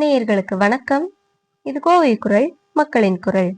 நேயர்களுக்கு வணக்கம். இது கோவை குரல் மக்களின் குரல்.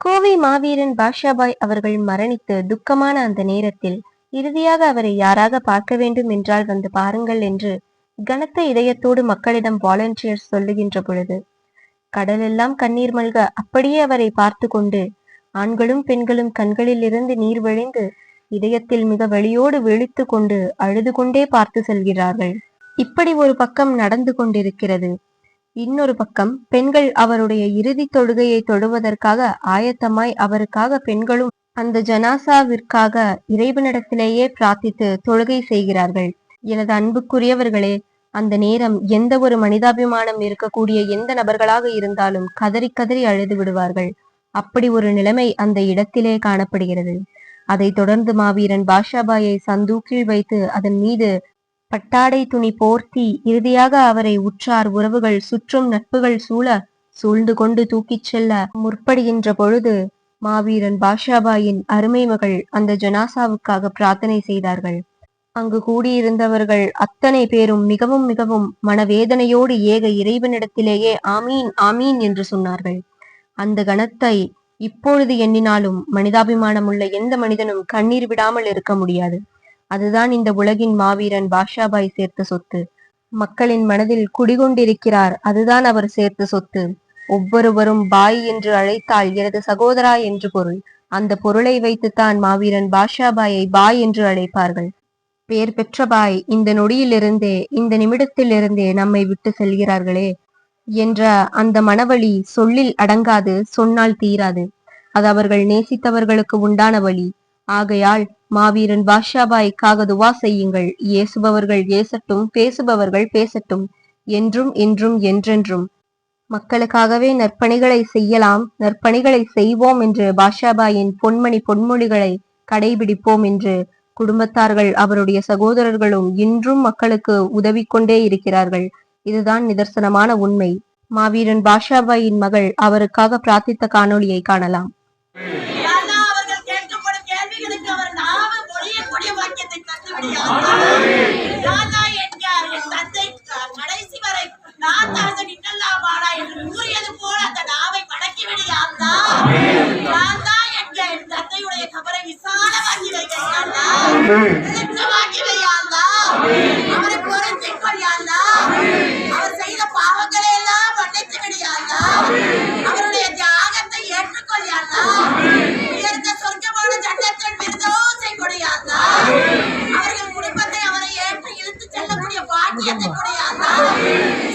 கோவை மாவீரன் பாஷாபாய் அவர்கள் மரணித்து துக்கமான அந்த நேரத்தில் இறுதியாக அவரை யாராக பார்க்க வேண்டும் என்றால் வந்து பாருங்கள் என்று கனத்த இதயத்தோடு மக்களிடம் வாலண்டியர்ஸ் சொல்லுகின்ற பொழுது கடலெல்லாம் கண்ணீர் மல்க அப்படியே அவரை பார்த்து கொண்டு ஆண்களும் பெண்களும் கண்களில் இருந்து நீர் வழிந்து இதயத்தில் மிக வழியோடு விழித்து கொண்டு அழுது கொண்டே பார்த்து செல்கிறார்கள். இப்படி ஒரு பக்கம் நடந்து கொண்டிருக்கிறது. இன்னொரு பக்கம் பெண்கள் அவருடைய இறுதி தொழுகையை தொடுவதற்காக ஆயத்தமாய் அவருக்காக பெண்களும் அந்த ஜனாசாவிற்காக இறைவனிடத்திலேயே பிரார்த்தித்து தொழுகை செய்கிறார்கள். எனது அன்புக்குரியவர்களே அந்த நேரம் எந்த ஒரு மனிதாபிமானம் இருக்கக்கூடிய எந்த நபர்களாக இருந்தாலும் கதறி கதறி அழுது விடுவார்கள். அப்படி ஒரு நிலைமை அந்த இடத்திலே காணப்படுகிறது. அதைத் தொடர்ந்து மாவீரன் பாஷாபாயை சந்தூக்கில் வைத்து அதன் மீது பட்டாடை துணி போர்த்தி இறுதியாக அவரை உற்றார் உறவுகள் சுற்றும் நட்புகள் சூழ சூழ்ந்து கொண்டு தூக்கிச் செல்ல முற்படுகின்ற பொழுது மாவீரன் பாஷாபாயின் அருமை மகள் அந்த ஜனாசாவுக்காக பிரார்த்தனை செய்தார்கள். அங்கு கூடியிருந்தவர்கள் அத்தனை பேரும் மிகவும் மிகவும் மனவேதனையோடு ஏக இறைவனிடத்திலேயே ஆமீன் ஆமீன் என்று சொன்னார்கள். அந்த கணத்தை இப்பொழுது எண்ணினாலும் மனிதாபிமானமுள்ள எந்த மனிதனும் கண்ணீர் விடாமல் இருக்க முடியாது. அதுதான் இந்த உலகின் மாவீரன் பாஷாபாய் சேர்த்த சொத்து. மக்களின் மனதில் குடிகொண்டிருக்கிறார் அதுதான் அவர் சேர்த்த சொத்து. ஒவ்வொருவரும் பாய் என்று அழைத்தால் எனது சகோதரா என்று பொருள். அந்த பொருளை வைத்துத்தான் மாவீரன் பாஷாபாயை பாய் என்று அழைப்பார்கள். பேர் பெற்ற பாய் இந்த நொடியிலிருந்தே இந்த நிமிடத்திலிருந்தே நம்மை விட்டு செல்கிறார்களே என்ற அந்த மனவழி சொல்லில் அடங்காது சொன்னால் தீராது. அது அவர்கள் நேசித்தவர்களுக்கு உண்டான வழி. ஆகையால் மாவீரன் பாஷாபாய்க்காக துவா செய்யுங்கள். ஏசுபவர்கள் ஏசட்டும் பேசுபவர்கள் பேசட்டும். என்றும் என்றும் என்றென்றும். மக்களுக்காகவே நற்பணிகளை செய்யலாம். நற்பணிகளை செய்வோம் என்று பாஷாபாயின் பொன்மணி பொன்மொழிகளை கடைபிடிப்போம் என்று குடும்பத்தார்கள் அவருடைய சகோதரர்களும் இன்றும் மக்களுக்கு உதவி கொண்டே இருக்கிறார்கள். இதுதான் நிதர்சனமான உண்மை. மாவீரன் பாஷாபாயின் மகள் அவருக்காக பிரார்த்தித்த காணொளியை காணலாம். கடைசி வரை நான் தாச நின்னல்லாமாடா என்று கூறியது போல அந்த நாவை மடக்கி விடியாந்தா நான் தான் என்க என் தந்தையுடைய கபரை விசாலமாக்கி வெளிச்சமாக்கி வையாந்தா அவரை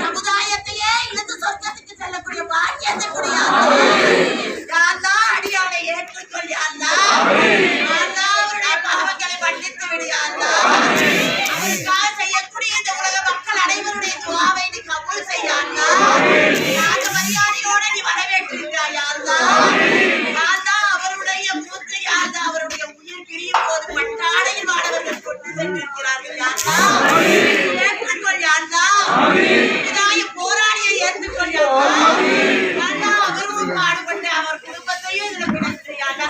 சமுதாயத்தையே இழுத்து சொர்க்கத்துக்கு செல்லக்கூடிய பாக்கியத்தை கொடியாந்தா யாந்தா அடியானை ஏற்றுக்கொள் யாந்தா யாந்தா அவருடைய பாவங்களை மன்னித்து விடியாந்தா அவருக்காக செய்யக்கூடிய இந்த உலக மக்கள் அனைவருடைய துவாவை நீ கபூல் செய்யாந்தா யாக மரியாதையோட நீ வரவேற்றிருக்கிறாய் யாந்தா யாந்தா அவருடைய மூத்த யாந்தா அவருடைய உயிர் பிரியும் போது பட்டாடையில் மாணவர்கள் கொண்டு சென்றிருக்கிறார்கள் யாந்தா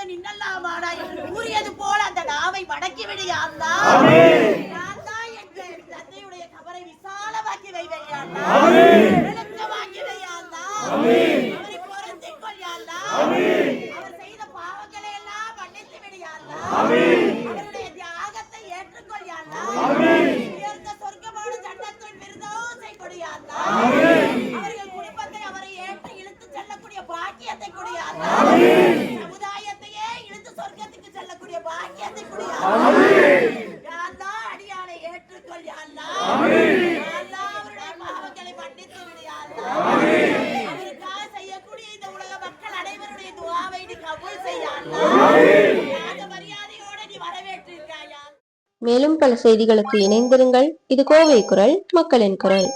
தாசன் இன்னல்லாமாடா என்று கூறியது போல அந்த நாவை மடக்கி விடு என்க என் தந்தையுடைய கபரை விசாலமாக்கி வைவை யாந்தா விளக்கமாக்கி வை யாந்தா அவரை பொருந்திக் கொள் அவர் செய்த பாவங்களை எல்லாம் மன்னித்து விடு யாந்தா அவருடைய தியாகத்தை ஏற்றுக்கொள் யாந்தா உயர்ந்த சொர்க்கமான சட்டத்தின் விருதோசை கொடு யாந்தா அவர்கள் குடும்பத்தை அவரை ஏற்று இழுத்து செல்லக்கூடிய பாக்கியத்தை கொடு யாந்தா சமுதாயத்தையே இழுத்து சொர்க்கத்துக்கு செல்லக்கூடிய பாக்கியத்தை கொடு யாந்தா அடியானை ஏற்றுக்கொள் யாந்தா யாந்தா அவருடைய பாவங்களை மன்னித்து விடு யாந்தா அவருக்காக செய்யக்கூடிய இந்த உலக மக்கள் அனைவருடைய துவாவை நீ கபூல் செய்யாந்தா யாக மரியாதையோட நீ வரவேற்றிருக்காயா மேலும் பல செய்திகளுக்கு இணைந்திருங்கள். இது கோவை குரல் மக்களின் குரல்.